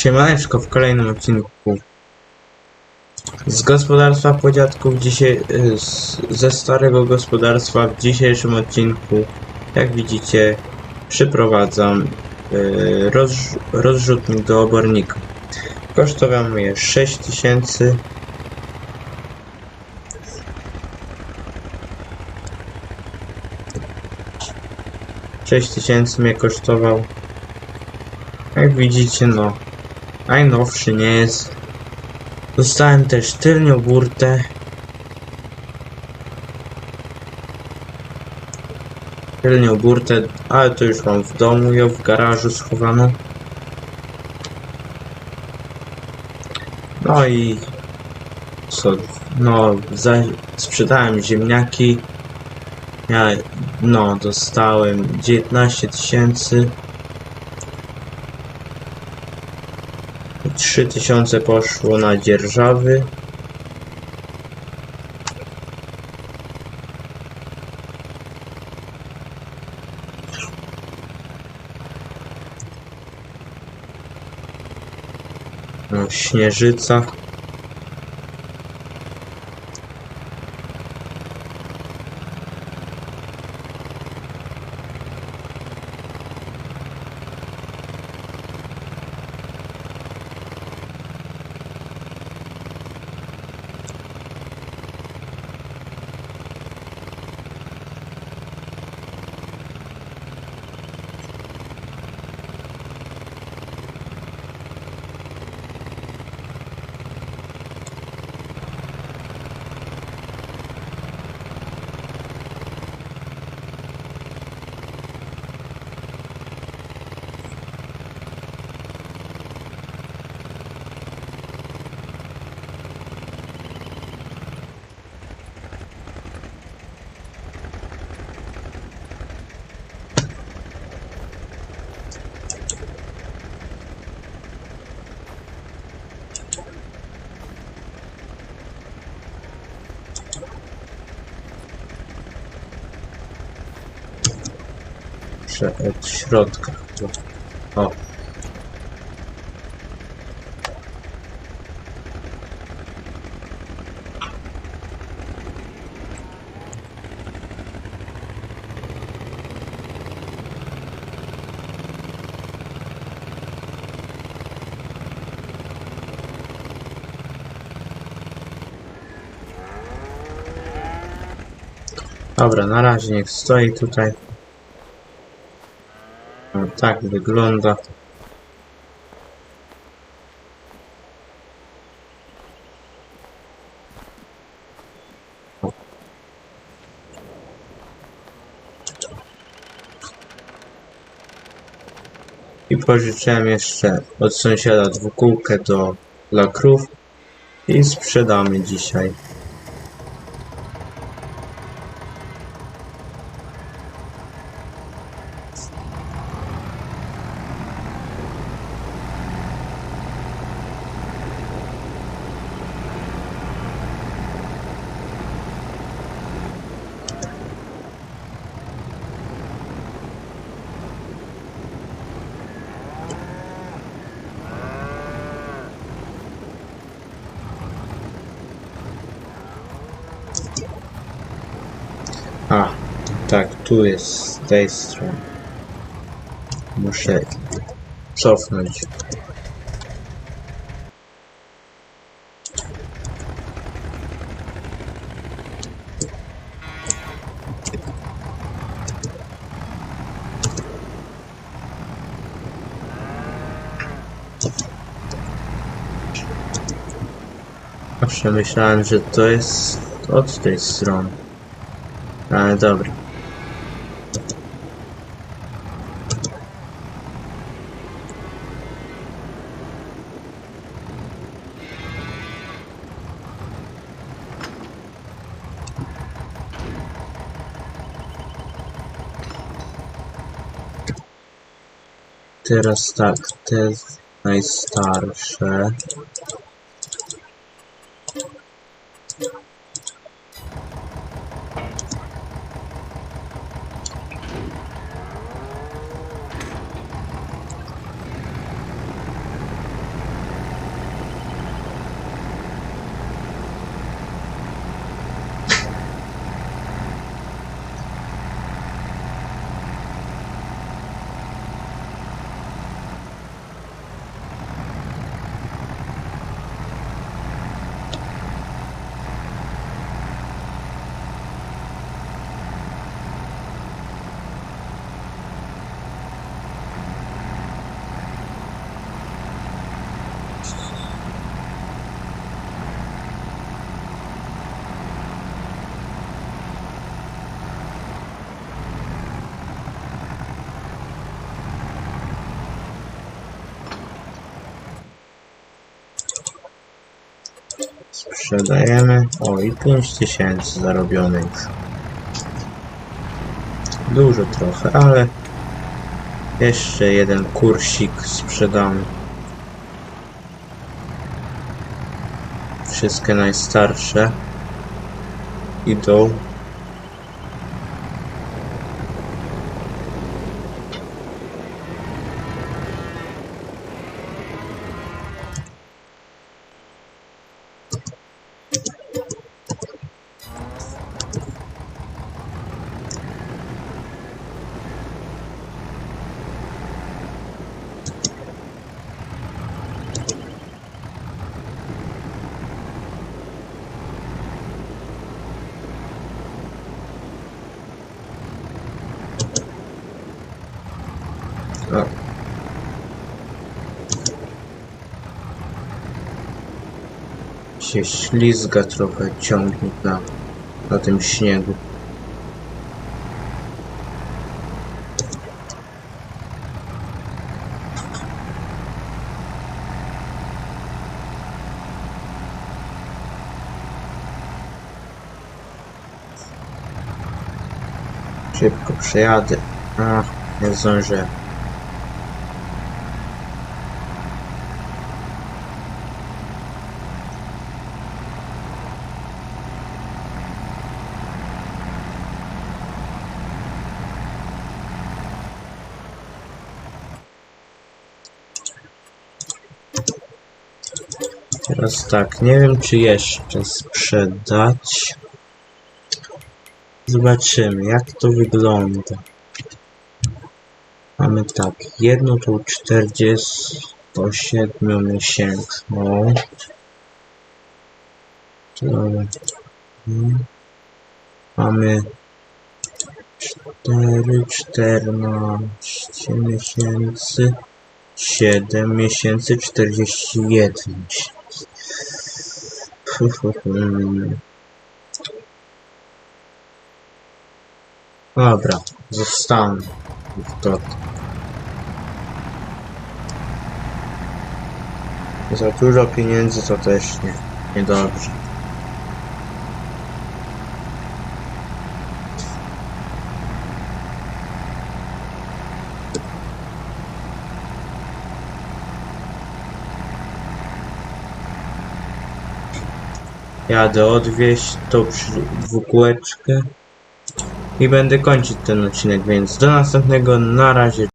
Siemaneczko w kolejnym odcinku. Z gospodarstwa podziadków dzisiaj y, ze starego gospodarstwa w dzisiejszym odcinku jak widzicie przyprowadzam y, roz, rozrzutnik do obornika. Kosztował mnie 6000 6000 mnie kosztował. Jak widzicie no najnowszy nie jest dostałem też tylnią burtę. Tylnią burtę ale to już mam w domu ją w garażu schowaną. No i co? No za, sprzedałem ziemniaki. Ja no dostałem 19 tysięcy 3000 poszło na dzierżawy. No, śnieżyca. Prze- od środka. O. Dobra, na razie niech stoi tutaj. Tak wygląda. I pożyczyłem jeszcze od sąsiada dwukółkę do dla krów i sprzedamy dzisiaj. A, tak, tu jest z tej strony. Muszę cofnąć. Zawsze że to jest od tej strony. Ale dobra. Teraz tak, te najstarsze. Sprzedajemy. O, i 5000 zarobione już. Dużo trochę, ale jeszcze jeden kursik sprzedamy. Wszystkie najstarsze idą. O. Się ślizga trochę ciągnik na, na tym śniegu. Szybko przejadę. A, nie zdążę. Teraz tak, nie wiem czy jeszcze sprzedać. Zobaczymy jak to wygląda. Mamy tak, jedną tą 47 miesięczną. Mamy 4, 14 miesięcy, 7 miesięcy, 41 Dobra, zostanę. To. Za dużo pieniędzy to też nie, niedobrze. Jadę odwieźć tą dwukółeczkę i będę kończyć ten odcinek, więc do następnego, na razie.